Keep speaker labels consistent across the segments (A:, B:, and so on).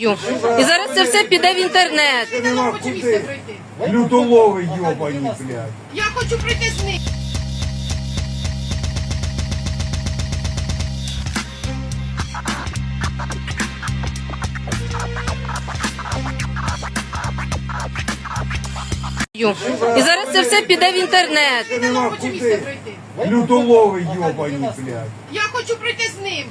A: І зараз це все піде в інтернет.
B: Людолови йобані, блядь.
C: Я хочу прийти з ним.
A: І зараз це все піде в інтернет.
B: Нема куди. Людолови йобані, блядь.
C: Я хочу прийти з ним.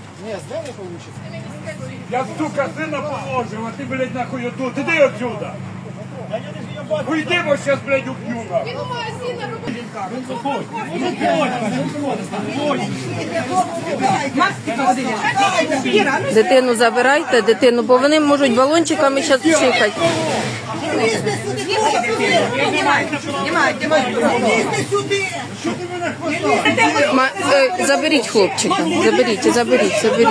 D: Я, сука, сына положил, а ти, блядь, нахуй тут. Іди отсюда. Уйди, бо сейчас, блядь, убью нахуй.
C: Він у магазин на роботі.
A: Дитину забирайте, дитину, бо вони можуть балончиками зараз. Ма- е, заберіть хлопчика, заберіть, заберіть, заберіть.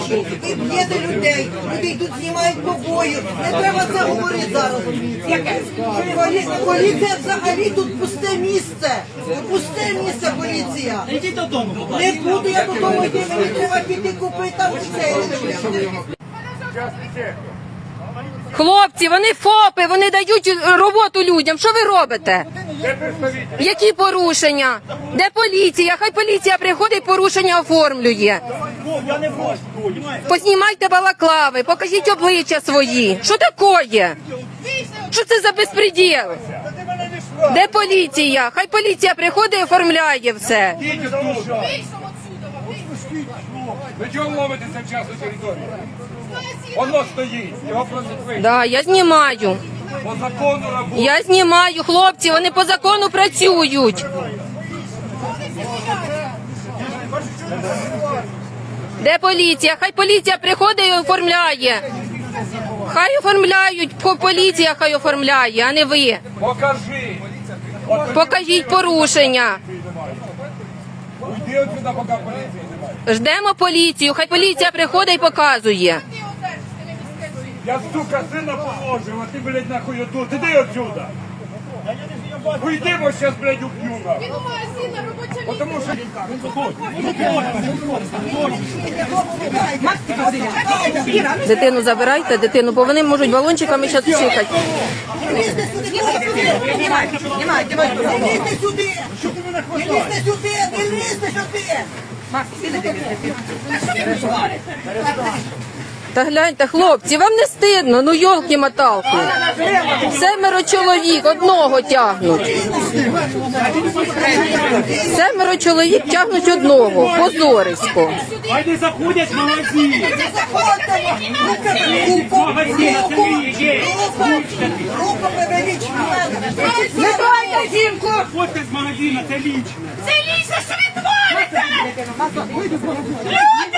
E: Речі. Ви б'єте людей, людей тут знімають побої. Не треба це говорити зараз. Полі- Поліція взагалі тут пусте місце. Пусте місце поліція.
F: Йдіть додому,
E: Не буду я додому йти, мені треба піти купити там це.
A: Хлопці, вони ФОПи, вони дають роботу людям. Що ви робите? Які порушення? Де поліція? Хай поліція приходить, порушення оформлює.
F: Понімаєте?
A: Познімайте балаклави, покажіть обличчя свої. Що таке? Що це за безпреділ? Де поліція? Хай поліція приходить і оформляє все.
D: Ви чого ловитеся в частну територію? Воно стоїть, його просить вийти.
A: Да, я знімаю.
D: По закону роботи.
A: Я знімаю, хлопці, вони по закону працюють. Де поліція? Хай поліція приходить і оформляє. Хай оформляють, поліція хай оформляє, а не ви.
D: Покажи.
A: Покажіть порушення. Ждемо поліцію, хай поліція приходить і показує.
D: Я, сука, сына положил, а ты, блядь, нахуй тут. Иди отсюда. Уйди, бо сейчас, блядь, убью нахуй.
C: Він у магазин на роботі.
D: Потому что
A: Дитину забирайте, дитину, бо вони можуть балончиками зараз пшикати.
E: Лізьте сюди, знімайте, знімайте, не лізьте сюди. Не лізьте сюди, не лізьте сюди.
A: Та гляньте, хлопці, вам не стидно, ну йолки моталки. Семеро чоловік одного тягнуть. Семеро чоловік тягнуть одного, позорисько.
F: Не заходять в магазин.
E: Руку.
C: Не тройте жінку!
F: Заходьте з магазину, це лічне.
C: Це ліса, що ви творите? Люди!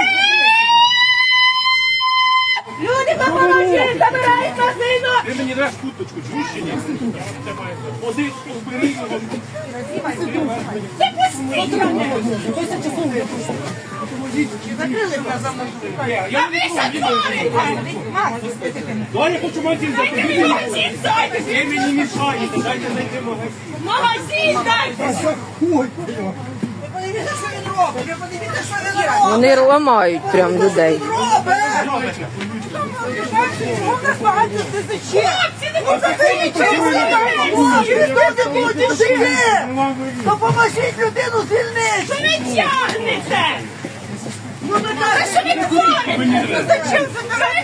C: Допоможіть, забирають магазину!
F: Ти мені даш куточку, чуєш чи ні? Один, убери його. Я
C: А ви що творите?
F: Давай я хочу магазин закрити.
C: Магазин зайдете!
F: Ви мені мішаєте, дайте зайти в магазин.
C: Магазин дайте!
E: Робить.
A: Вони ламають прям людей.
E: Робить!
C: Хлопці, не
E: Допоможіть людину звільнити!
C: Що ви тягнете! Ну, та що ви творите? Зачем забираєте?